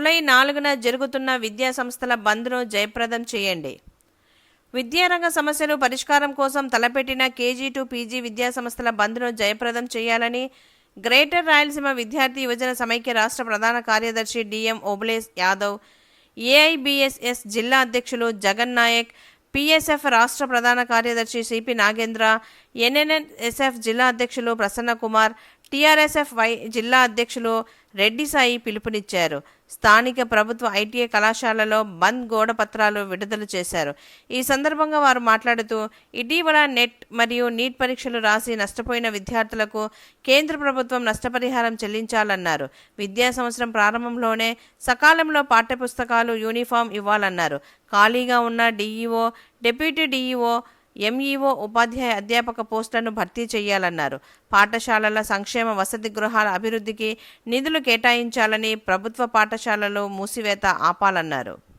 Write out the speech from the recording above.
July నాలుగున జరుగుతున్న విద్యా సంస్థల బంద్ను జయప్రదం చేయండి. విద్యారంగ సమస్యలు పరిష్కారం కోసం తలపెట్టిన కేజీ టు పీజీ విద్యా సంస్థల బంద్ను జయప్రదం చేయాలని గ్రేటర్ రాయలసీమ విద్యార్థి యువజన సమైక్య రాష్ట్ర ప్రధాన కార్యదర్శి డిఎం ఓబులేస్ యాదవ్ ఏఐబిఎస్ఎస్ జిల్లా అధ్యక్షులు జగన్ నాయక్ పిఎస్ఎఫ్ రాష్ట్ర ప్రధాన కార్యదర్శి సిపి నాగేంద్ర ఎన్ఎన్ఎస్ఎఫ్ జిల్లా అధ్యక్షులు ప్రసన్నకుమార్ టీఆర్ఎస్ఎఫ్ వై జిల్లా అధ్యక్షులు రెడ్డి సాయి పిలుపునిచ్చారు. స్థానిక ప్రభుత్వ ఐటీఐ కళాశాలలో బంద్ గోడ పత్రాలు విడుదల చేశారు. ఈ సందర్భంగా వారు మాట్లాడుతూ ఇటీవల నెట్ మరియు నీట్ పరీక్షలు రాసి నష్టపోయిన విద్యార్థులకు కేంద్ర ప్రభుత్వం నష్టపరిహారం చెల్లించాలన్నారు. విద్యా సంవత్సరం ప్రారంభంలోనే సకాలంలో పాఠ్యపుస్తకాలు యూనిఫామ్ ఇవ్వాలన్నారు. ఖాళీగా ఉన్న డీఈఓ డిప్యూటీ డీఈఓ ఎంఈఓ ఉపాధ్యాయ అధ్యాపక పోస్టులను భర్తీ చేయాలన్నారు. పాఠశాలల సంక్షేమ వసతి గృహాల అభివృద్ధికి నిధులు కేటాయించాలని ప్రభుత్వ పాఠశాలలు మూసివేత ఆపాలన్నారు.